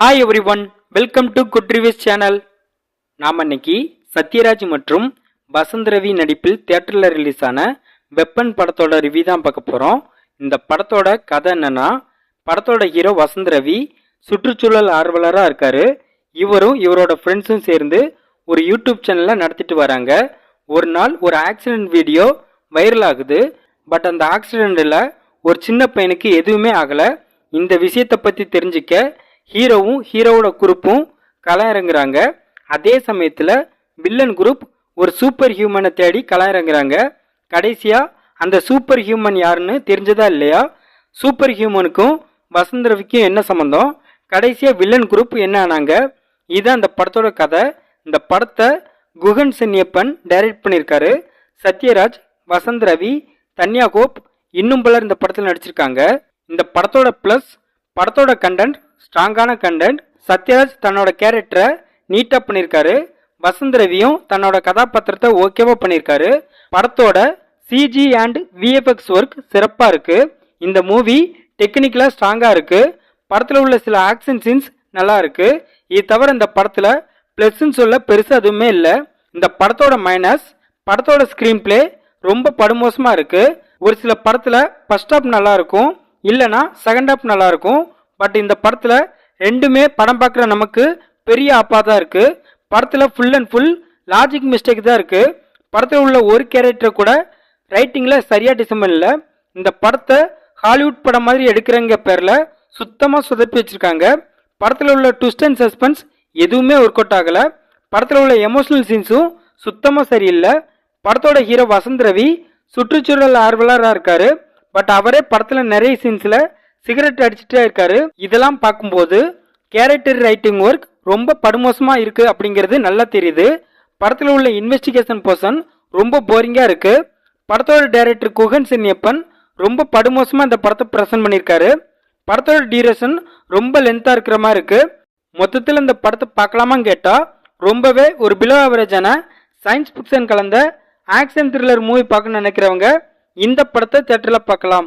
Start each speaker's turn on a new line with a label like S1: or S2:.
S1: Hi everyone welcome to good reviews channel நாம் இன்னைக்கு சத்யராஜ் மற்றும் வசந்த் ரவி நடிப்பில் தியேட்டரில் ரிலீஸ் ஆன வெப்பன் படத்தோட ரிவ்யூ தான் பார்க்க போகிறோம் இந்த படத்தோட கதை என்னன்னா படத்தோட ஹீரோ வசந்த் ரவி சுற்றுச்சூழல் ஆர்வலராக இருக்கார். இவரும் இவரோட ஃப்ரெண்ட்ஸும் சேர்ந்து ஒரு யூடியூப் சேனலில் நடத்திட்டு வராங்க. ஒரு நாள் ஒரு ஆக்சிடென்ட் வீடியோ வைரல் ஆகுது. பட் அந்த ஆக்சிடெண்ட்டில் ஒரு சின்ன பையனுக்கு எதுவுமே ஆகலை. இந்த விஷயத்தை பற்றி தெரிஞ்சுக்க ஹீரோவும் ஹீரோவோட குரூப்பும் களம் அதே சமயத்தில் வில்லன் குரூப் ஒரு சூப்பர் ஹியூமனை தேடி களம் இறங்குறாங்க கடைசியாக அந்த சூப்பர் ஹியூமன் யாருன்னு தெரிஞ்சதா இல்லையா? சூப்பர் ஹியூமனுக்கும் வசந்த் ரவிக்கும் என்ன சம்மந்தம் கடைசியாக வில்லன் குரூப் என்ன ஆனாங்க? இதுதான் அந்த படத்தோட கதை. இந்த படத்தை குகன் சென்னியப்பன் டைரக்ட் பண்ணியிருக்காரு. சத்யராஜ் வசந்த் ரவி தன்யா கோப் இன்னும் பலர் இந்த படத்தில் நடிச்சிருக்காங்க. இந்த படத்தோட ப்ளஸ் படத்தோட கண்டென்ட் ஸ்ட்ராங்கான கண்டென்ட் சத்யராஜ் தன்னோட கேரக்டரை நீட்டாக பண்ணியிருக்காரு வசந்த் ரவியும் தன்னோட கதாபாத்திரத்தை ஓகேவா பண்ணியிருக்காரு படத்தோட சிஜி அண்ட் விஎஃப்எக்ஸ் ஒர்க் சிறப்பாக இருக்குது இந்த மூவி டெக்னிக்கலாக ஸ்ட்ராங்காக இருக்குது படத்தில் உள்ள சில ஆக்ஷன் சீன்ஸ் நல்லா இருக்குது இது தவிர இந்த படத்தில் ப்ளஸ்ன்னு சொல்ல பெருசாக எதுவுமே இல்லை. இந்த படத்தோட மைனஸ் படத்தோட ஸ்க்ரீன் பிளே ரொம்ப படுமோசமாக இருக்குது ஒரு சில படத்தில் ஃபர்ஸ்ட் ஹாப் நல்லாயிருக்கும் இல்லைனா செகண்ட் ஹாப் நல்லாயிருக்கும் பட் இந்த படத்தில் ரெண்டுமே படம் பார்க்குற நமக்கு பெரிய ஆப்பாக தான் இருக்குது படத்தில் full and full logic mistake தான் இருக்குது படத்தில் உள்ள ஒரு கேரக்டர் கூட ரைட்டிங்கில் சரியாக டிசம்பர் இல்லை. இந்த படத்தை ஹாலிவுட் படம் மாதிரி எடுக்கிறங்க பேரில் சுத்தமாக சுதப்பி வச்சுருக்காங்க. படத்தில் உள்ள ட்விஸ்ட் அண்ட் சஸ்பென்ஸ் எதுவுமே ஒர்க் அவுட் ஆகலை. படத்தில் உள்ள எமோஷனல் சீன்ஸும் சுத்தமாக சரியில்லை. படத்தோட ஹீரோ வசந்த் ரவி சுற்றுச்சூழல் ஆர்வலராக இருக்கார். பட் அவரே படத்தில் நிறைய சீன்ஸில் சிகரெட் அடிச்சுட்டே இருக்காரு. இதெல்லாம் பார்க்கும்போது கேரக்டர் ரைட்டிங் ஒர்க் ரொம்ப படுமோசமாக இருக்கு அப்படிங்கிறது நல்லா தெரியுது. படத்தில் உள்ள இன்வெஸ்டிகேஷன் பர்சன் ரொம்ப போரிங்காக இருக்கு. படத்தோட டைரக்டர் குகன் சென்னியப்பன் ரொம்ப படுமோசமாக இந்த படத்தை ப்ரெசென்ட் பண்ணியிருக்காரு. படத்தோட டியூரேஷன் ரொம்ப லென்த்தாக இருக்கிற மாதிரி இருக்கு. மொத்தத்தில் இந்த படத்தை பார்க்கலாமான்னு கேட்டால் ரொம்பவே ஒரு பிலோ ஆவரேஜான சயின்ஸ் ஃபிக்ஷன் கலந்த ஆக்ஷன் த்ரில்லர் மூவி பார்க்கணும்னு நினைக்கிறவங்க இந்த படத்தை தேட்டரில் பார்க்கலாம்.